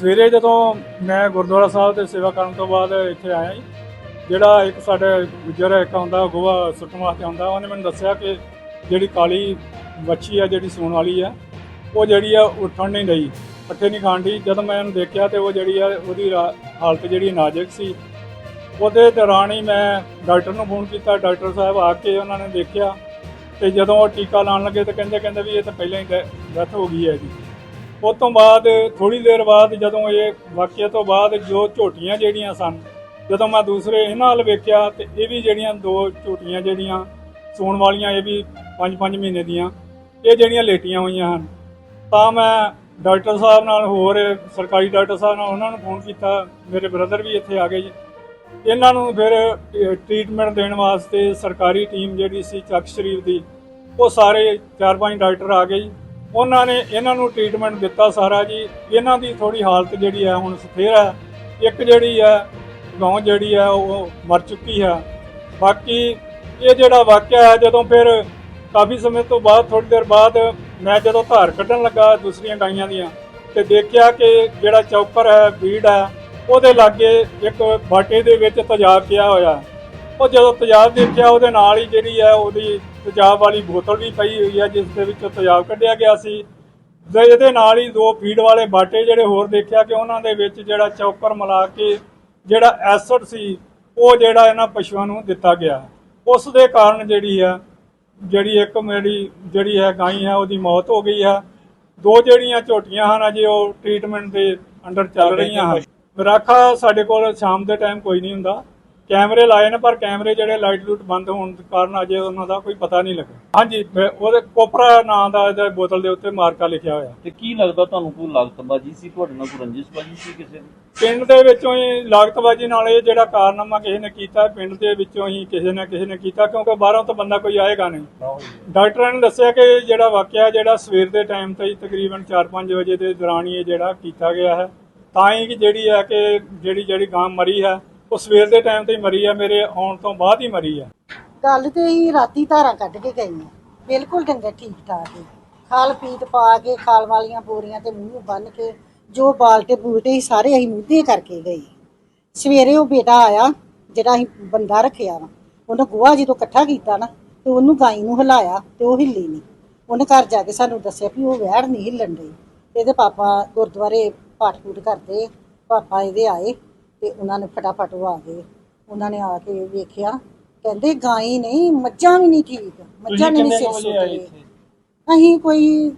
ਸਵੇਰੇ ਜਦੋਂ ਮੈਂ ਗੁਰਦੁਆਰਾ ਸਾਹਿਬ ਤੇ ਸੇਵਾ ਕਰਨ ਤੋਂ ਬਾਅਦ ਇੱਥੇ ਆਇਆ ਜੀ, ਜਿਹੜਾ ਇੱਕ ਸਾਡੇ ਗੁੱਜਰ ਇੱਕ ਆਉਂਦਾ, ਗੋਹਾ ਸੁੱਟਣ ਵਾਸਤੇ ਆਉਂਦਾ, ਉਹਨੇ ਮੈਨੂੰ ਦੱਸਿਆ ਕਿ ਜਿਹੜੀ ਕਾਲੀ ਵੱਛੀ ਆ, ਜਿਹੜੀ ਸੂਣ ਵਾਲੀ ਆ, ਉਹ ਜਿਹੜੀ ਆ ਉੱਠਣ ਨਹੀਂ ਰਹੀ ਪੱਠੇ ਨਹੀਂ ਖਾਣ ਡਈ। ਜਦੋਂ ਮੈਂ ਉਹਨੂੰ ਦੇਖਿਆ ਤੇ ਉਹ ਜਿਹੜੀ ਆ, ਉਹਦੀ ਰਾ- ਹਾਲਤ ਜਿਹੜੀ ਨਾਜ਼ੁਕ ਸੀ। ਉਹਦੇ ਦੌਰਾਨ ਹੀ ਮੈਂ ਡਾਕਟਰ ਨੂੰ ਫੋਨ ਕੀਤਾ, ਡਾਕਟਰ ਸਾਹਿਬ ਆ ਕੇ ਉਹਨਾਂ ਨੇ ਦੇਖਿਆ ਤੇ ਜਦੋਂ ਉਹ ਟੀਕਾ ਲਾਉਣ ਲੱਗੇ ਤਾਂ ਕਹਿੰਦੇ ਕਹਿੰਦੇ ਵੀ ਇਹ ਤਾਂ ਪਹਿਲਾਂ ਹੀ ਡੈਥ ਹੋ ਗਈ ਹੈ ਜੀ। ਉਸ ਤੋਂ ਬਾਅਦ ਥੋੜੀ ਦੇਰ ਬਾਅਦ ਜਦੋਂ ਇਹ ਵਾਕਿਆ ਤੋਂ ਬਾਅਦ ਜੋ ਝੋਟੀਆਂ ਜਿਹੜੀਆਂ ਸਨ, ਜਦੋਂ ਮੈਂ ਦੂਸਰੇ ਇਹਨਾਂ ਵੱਲ ਵੇਖਿਆ ਤੇ ਇਹ ਵੀ ਜਿਹੜੀਆਂ ਦੋ ਝੋਟੀਆਂ ਜਿਹੜੀਆਂ ਸੂਣ ਵਾਲੀਆਂ ਇਹ ਵੀ 5-5 ਮਹੀਨੇ ਦੀਆਂ, ਇਹ ਜਿਹੜੀਆਂ ਲੇਟੀਆਂ ਹੋਈਆਂ ਹਨ। ਤਾਂ ਮੈਂ ਡਾਕਟਰ ਸਾਹਿਬ ਨਾਲ ਹੋਰ ਸਰਕਾਰੀ ਡਾਕਟਰ ਸਾਹਿਬ ਨਾਲ ਉਹਨਾਂ ਨੂੰ ਫੋਨ ਕੀਤਾ, ਮੇਰੇ ਬ੍ਰਦਰ ਵੀ ਇੱਥੇ ਆ ਗਏ ਜੀ। ਇਹਨਾਂ ਨੂੰ ਫਿਰ ਟ੍ਰੀਟਮੈਂਟ ਦੇਣ ਵਾਸਤੇ ਸਰਕਾਰੀ ਟੀਮ ਜਿਹੜੀ ਸੀ ਚੱਕ ਸ਼ਰੀਫ ਦੀ, ਉਹ ਸਾਰੇ ਚਾਰ ਪੰਜ ਡਾਕਟਰ ਆ ਗਏ ਜੀ। ਉਹਨਾਂ ਨੇ ਇਹਨਾਂ ਨੂੰ ਟ੍ਰੀਟਮੈਂਟ ਦਿੱਤਾ ਸਾਰਾ ਜੀ। ਇਹਨਾਂ ਦੀ ਥੋੜੀ ਹਾਲਤ ਜਿਹੜੀ ਹੈ ਹੁਣ ਸਥਿਰ ਹੈ ਇੱਕ ਜਿਹੜੀ ਹੈ ਗਾਂ ਜਿਹੜੀ ਹੈ ਉਹ ਮਰ ਚੁੱਕੀ ਹੈ ਬਾਕੀ ਇਹ ਜਿਹੜਾ ਵਾਕਿਆ ਹੈ ਜਦੋਂ ਫਿਰ ਕਾਫੀ ਸਮੇਂ ਤੋਂ ਬਾਅਦ ਥੋੜੀ ਦੇਰ ਬਾਅਦ ਮੈਂ ਜਦੋਂ ਧਾਰ ਕੱਢਣ ਲੱਗਾ ਦੂਸਰੀਆਂ ਗਾਈਆਂ ਦੀਆਂ, ਤੇ ਦੇਖਿਆ ਕਿ ਜਿਹੜਾ ਚੌਪਰ ਹੈ, ਬੀੜ ਹੈ ਉਹਦੇ ਲਾਗੇ ਇੱਕ ਬਾਟੇ ਦੇ ਵਿੱਚ ਤੇਜ਼ਾਬ ਪਿਆ ਹੋਇਆ। ਉਹ ਜਦੋਂ ਤੇਜ਼ਾਬ ਦੇਖਿਆ ਉਹਦੇ ਨਾਲ ਹੀ ਜਿਹੜੀ ਹੈ ਉਹਦੀ ਤੇਜ਼ਾਬ ਵਾਲੀ ਬੋਤਲ ਵੀ ਪਈ ਹੋਈ ਹੈ ਜਿਸ ਦੇ ਵਿੱਚੋਂ ਤੇਜ਼ਾਬ ਕੱਢਿਆ ਗਿਆ ਸੀ। ਤੇ ਇਹਦੇ ਨਾਲ ਹੀ ਦੋ ਫੀਡ ਵਾਲੇ ਬਾਟੇ ਜਿਹੜੇ ਹੋਰ ਦੇਖਿਆ ਕਿ ਉਹਨਾਂ ਦੇ ਵਿੱਚ ਜਿਹੜਾ ਚੌਪਰ ਮਿਲਾ ਕੇ ਜਿਹੜਾ ਐਸਿਡ ਸੀ ਉਹ ਜਿਹੜਾ ਇਹਨਾਂ ਪਸ਼ੂਆਂ ਨੂੰ ਦਿੱਤਾ ਗਿਆ। ਉਸ ਦੇ ਕਾਰਨ ਜਿਹੜੀ ਹੈ ਜਿਹੜੀ ਇੱਕ ਮੇਰੀ ਜਿਹੜੀ ਹੈ ਗਾਈ ਹੈ ਉਹਦੀ ਮੌਤ ਹੋ ਗਈ ਹੈ। ਦੋ ਜਿਹੜੀਆਂ ਝੋਟੀਆਂ ਹਨ ਅਜੇ ਉਹ ਟ੍ਰੀਟਮੈਂਟ ਦੇ ਅੰਡਰ ਚੱਲ ਰਹੀਆਂ ਹਨ। ਰਾਖਾ ਸਾਡੇ ਕੋਲ ਸ਼ਾਮ ਦੇ ਟਾਈਮ ਕੋਈ ਨਹੀਂ ਹੁੰਦਾ। ਕੈਮਰੇ ਲਾਏ ਨੇ ਪਰ ਕੈਮਰੇ ਜਿਹੜੇ ਲਾਈਟ ਲੂਟ ਬੰਦ ਹੋਣ ਦੇ ਕਾਰਨ ਅਜੇ ਉਹਨਾਂ ਦਾ ਕੋਈ ਪਤਾ ਨਹੀਂ ਲੱਗਾ ਹਾਂਜੀ ਮੈਂ- ਉਹਦੇ ਕੋਪਰਾ ਨਾਂ ਦਾ ਇਹਦੇ ਬੋਤਲ ਦੇ ਉੱਤੇ ਮਾਰਕਾ ਲਿਖਿਆ ਹੋਇਆ। ਤੇ ਕੀ ਲੱਗਦਾ ਤੁਹਾਨੂੰ ਕੋਈ ਲਾਗਤਬਾਜੀ ਸੀ? ਤੁਹਾਡੇ ਨਾਲ ਕੋਈ ਰੰਜਿਸ਼ਬਾਜੀ ਸੀ ਕਿਸੇ ਦੀ? ਪਿੰਡ ਦੇ ਵਿੱਚੋਂ ਹੀ ਲਾਗਤਬਾਜੀ ਨਾਲ ਇਹ ਜਿਹੜਾ ਕਾਰਨਾਮਾ ਕਿਸੇ ਨੇ ਕੀਤਾ ਪਿੰਡ ਦੇ ਵਿੱਚੋਂ ਹੀ ਕਿਸੇ ਨਾ ਕਿਸੇ ਨੇ ਕੀਤਾ ਕਿਉਂਕਿ ਬਾਹਰੋਂ ਤਾਂ ਬੰਦਾ ਕੋਈ ਆਏਗਾ ਨਹੀਂ। ਡਾਕਟਰਾਂ ਨੇ ਦੱਸਿਆ ਕਿ ਜਿਹੜਾ ਵਾਕਿਆ ਜਿਹੜਾ ਸਵੇਰ ਦੇ ਟਾਈਮ ਤੇ ਹੀ ਤਕਰੀਬਨ 4-5 ਵਜੇ ਦੇ ਦੌਰਾਨ ਹੀ ਇਹ ਜਿਹੜਾ ਕੀਤਾ ਗਿਆ ਹੈ। ਤਾਂ ਹੀ ਕਿ ਜਿਹੜੀ ਹੈ ਕਿ ਜਿਹੜੀ ਜਿਹੜੀ ਗਾਂ ਮਰੀ ਹੈ ਉਹ ਸਵੇਰ ਦੇ ਟਾਈਮ ਤੇ ਹੀ ਮਰੀ ਹੈ ਮੇਰੇ ਆਉਣ ਤੋਂ ਬਾਅਦ ਹੀ ਮਰੀ ਹੈ ਗੱਲ ਤੇ ਹੀ ਰਾਤੀ ਧਾਰਾਂ ਕੱਢ ਕੇ ਗਈ ਆ। ਬਿਲਕੁਲ ਡੰਗਰ ਠੀਕ ਠਾਕ ਹੈ ਖਾਲ ਪੀਟ ਪਾ ਕੇ, ਖਾਲ ਵਾਲੀਆਂ ਬੋਰੀਆਂ ਤੇ ਮੂੰਹ ਬੰਨ ਕੇ, ਜੋ ਬਾਲਟੇ ਬੂਲਟੇ ਸੀ, ਸਾਰੇ ਅਸੀਂ ਮੁੱਦੇ ਕਰਕੇ ਗਏ। ਸਵੇਰੇ ਉਹ ਬੇਟਾ ਆਇਆ, ਜਿਹੜਾ ਅਸੀਂ ਬੰਦਾ ਰੱਖਿਆ ਵਾ। ਉਹਨੇ ਗੋਹਾ ਜਦੋਂ ਇਕੱਠਾ ਕੀਤਾ ਨਾ, ਤੇ ਉਹਨੂੰ ਗਾਈ ਨੂੰ ਹਿਲਾਇਆ, ਤੇ ਉਹ ਹਿੱਲੀ ਨਹੀਂ ਉਹਨੇ ਘਰ ਜਾ ਕੇ ਸਾਨੂੰ ਦੱਸਿਆ ਵੀ ਉਹ ਵਹਿੜ ਨਹੀਂ ਹਿੱਲਣ ਡਈ। ਤੇ ਇਹਦੇ ਪਾਪਾ ਗੁਰਦੁਆਰੇ ਪਾਠ ਪੂਠ ਕਰਦੇ ਪਾਪਾ ਇਹਦੇ ਆਏ। ਤੇ ਉਹਨਾਂ ਨੇ ਫਟਾਫਟ ਉਹ ਆ ਗਏ। ਉਹਨਾਂ ਨੇ ਆ ਕੇ ਵੇਖਿਆ ਕਹਿੰਦੇ ਗਾਈ ਨਹੀਂ ਮੱਝਾਂ ਵੀ ਨਹੀਂ ਠੀਕ। ਮੱਝਾਂ ਨੇ ਨਹੀਂ ਸਿਰ ਸੁੱਟੇ ਅਸੀਂ ਕੋਈ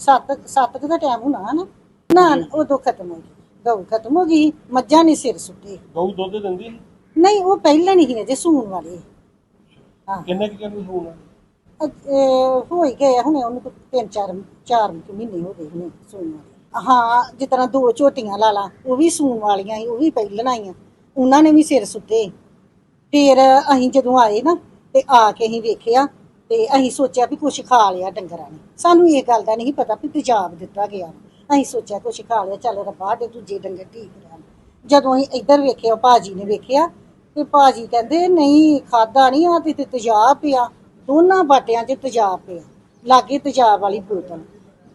7 7 ਦਾ ਟਾਈਮ ਹੋਣਾ ਨਾ ਨਾ ਉਦੋਂ ਖਤਮ ਹੋ ਗਈ। ਗਊ ਖਤਮ ਹੋ ਗਈ ਮੱਝਾਂ ਨੇ ਸਿਰ ਸੁੱਟੇ ਗਊ ਦੁੱਧ ਦਿੰਦੀ? ਨਹੀਂ ਉਹ ਪਹਿਲਾਂ ਨਹੀਂ ਸੀ ਅਜੇ ਸੂਣ ਵਾਲੇ। ਹਾਂ। ਕਿੰਨੇ ਕਿ ਚਿਰ ਨੂੰ ਹੋਣਾ ਅਜ- ਇਹ ਹੋ ਹੀ ਗਏ ਹੁਣੇ ਉਹਨੂੰ ਤਿੰਨ ਚਾਰ ਚਾਰ ਮਹੀਨੇ ਹੋ ਗਏ ਹੁਣੇ ਸੂਣ ਵਾਲੇ। ਹਾਂ ਜਿਸ ਤਰ੍ਹਾਂ ਦੋ ਝੋਟੀਆਂ ਲਾ ਲਾ, ਉਹ ਵੀ ਸੂਣ ਵਾਲੀਆਂ ਸੀ, ਉਹ ਵੀ ਪਹਿਲਾਂ ਆਈਆਂ। ਉਹਨਾਂ ਨੇ ਵੀ ਸਿਰ ਸੁੱਤੇ ਫਿਰ ਅਸੀਂ ਜਦੋਂ ਆਏ ਨਾ, ਤੇ ਆ ਕੇ ਅਸੀਂ ਵੇਖਿਆ, ਤੇ ਅਸੀਂ ਸੋਚਿਆ ਵੀ ਕੁਝ ਖਾ ਲਿਆ ਡੰਗਰਾਂ ਨੇ। ਸਾਨੂੰ ਇਹ ਗੱਲ ਦਾ ਨਹੀਂ ਪਤਾ ਵੀ ਤੇਜ਼ਾਬ ਦਿੱਤਾ ਗਿਆ ਅਸੀਂ ਸੋਚਿਆ ਕੁਝ ਖਾ ਲਿਆ, ਚੱਲ ਰੱਬਾ ਦੇ ਦੂਜੇ ਡੰਗਰ ਠੀਕ ਰਹਿਣ। ਜਦੋਂ ਅਸੀਂ ਇੱਧਰ ਵੇਖਿਆ, ਭਾਜੀ ਨੇ ਵੇਖਿਆ, ਤੇ ਭਾਜੀ ਕਹਿੰਦੇ, ਨਹੀਂ ਖਾਦਾ ਨਹੀਂ ਆ ਤੇ ਤੇ ਤੇਜ਼ਾਬ ਪਿਆ। ਦੋਨਾਂ ਬਾਟਿਆਂ 'ਚ ਤੇਜ਼ਾਬ ਪਿਆ। ਲਾਗੇ ਤੇਜ਼ਾਬ ਵਾਲੀ ਬੋਤਲ।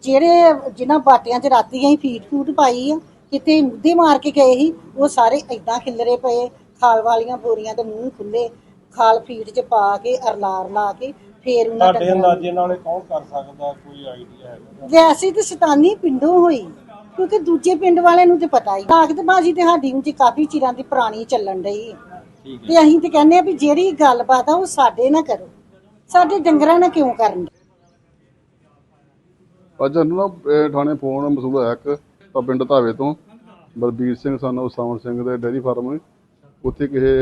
ਜਿਹੜੇ ਜਿਨ੍ਹਾਂ ਬਾਟਿਆਂ 'ਚ ਰਾਤੀ ਅਸੀਂ ਫੀਡ ਫੂਡ ਪਾਈ ਆ ਕਿਤੇ ਮੁੱਦੇ ਮਾਰ ਕੇ ਗਏ ਸੀ ਉਹ ਸਾਰੇ ਏਦਾਂ ਖਿਲਰੇ ਪਏ ਖਾਲ ਵਾਲੀਆਂ ਬੋਰੀਆਂ ਦੇ ਮੂੰਹ ਖੁੱਲੇ ਖਾਲ ਫੀਡ 'ਚ ਪਾ ਕੇ ਅਰਲਾਰ ਲਾ ਕੇ ਫੇਰ ਉਹਨਾਂ ਤੁਹਾਡੇ ਡੰਗਰਾਂ ਨੂੰ- ਅੰਦਾਜ਼ੇ ਨਾਲ ਇਹ ਕੌਣ ਕਰ ਸਕਦਾ ਕੋਈ ਆਈਡੀਆ ਹੈਗਾ? ਵੈਸੇ ਤੇ ਸ਼ੈਤਾਨੀ ਪਿੰਡੋਂ ਹੋਈ ਕਿਉਂਕਿ ਦੂਜੇ ਪਿੰਡ ਵਾਲਿਆਂ ਨੂੰ ਤੇ ਪਤਾ ਹੀ। ਤਾਕਤ ਬਾਜੀ ਤੇ ਸਾਡੀ ਉਂਝ ਕਾਫੀ ਚਿਰਾਂ ਦੀ ਪੁਰਾਣੀ ਚੱਲਣ ਠੀਕ ਤੇ ਅਸੀਂ ਤੇ ਕਹਿੰਦੇ ਆ ਵੀ ਜਿਹੜੀ ਗੱਲਬਾਤ ਆ ਉਹ ਸਾਡੇ ਨਾਲ ਕਰੋ ਸਾਡੇ ਡੰਗਰਾਂ ਨਾਲ ਕਿਉਂ ਕਰਨ? ਅੱਜ ਸਾਨੂੰ ਨਾ ਥਾਣੇ ਫੋਨ ਮਸੂਲ ਹੋਇਆ ਇੱਕ ਤਾਂ ਪਿੰਡ ਧਾਵੇ ਤੋਂ। ਬਲਬੀਰ ਸਿੰਘ ਸਾਨੂੰ ਸਾਵਣ ਸਿੰਘ ਦੇ ਡੇਅਰੀ ਫਾਰਮ ਉੱਥੇ ਕਿਸੇ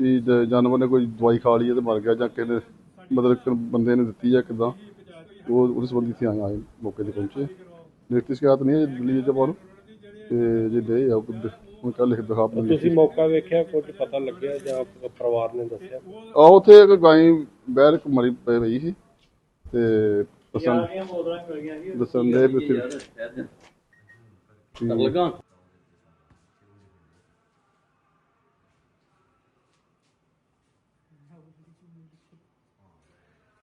ਵੀ ਜ- ਜਾਨਵਰ ਨੇ ਕੋਈ ਦਵਾਈ ਖਾ ਲਈ ਹੈ ਤੇ ਮਰ ਗਿਆ ਜਾਂ ਕਿਸੇ ਨੇ ਮਤਲਬ ਕਿ ਬੰਦੇ ਨੇ ਦਿੱਤੀ ਹੈ ਕਿਦਾਂ ਉਹ ਉਹਦੇ ਸੰਬੰਧੀ ਇੱਥੇ ਆਏ ਆਏ ਮੌਕੇ ਤੇ ਪਹੁੰਚੇ। ਲਿਖਤੀ ਸ਼ਿਕਾਇਤ ਨਹੀਂ ਹੈ ਦਿੱਲੀ ਚ ਪਾਉਣ ਤੇ ਜੇ ਦੇ ਆ ਉਹ ਕੱਲ ਲਿਖ ਦਿਖਾ ਆਪਣੀ ਤੁਸੀਂ ਮੌਕਾ ਵੇਖਿਆ ਕੁਝ ਪਤਾ ਲੱਗਿਆ ਜਾਂ ਪਰਿਵਾਰ ਨੇ ਦੱਸਿਆ? ਆ ਉੱਥੇ ਇੱਕ ਗਾਈ ਬਹਿਰ ਇੱਕ ਮਰੀ ਪਈ ਹੋਈ ਸੀ ਤੇ ਦੱਸਣ ਦੱਸਣ ਦੇ ਕਰ ਲਗਾ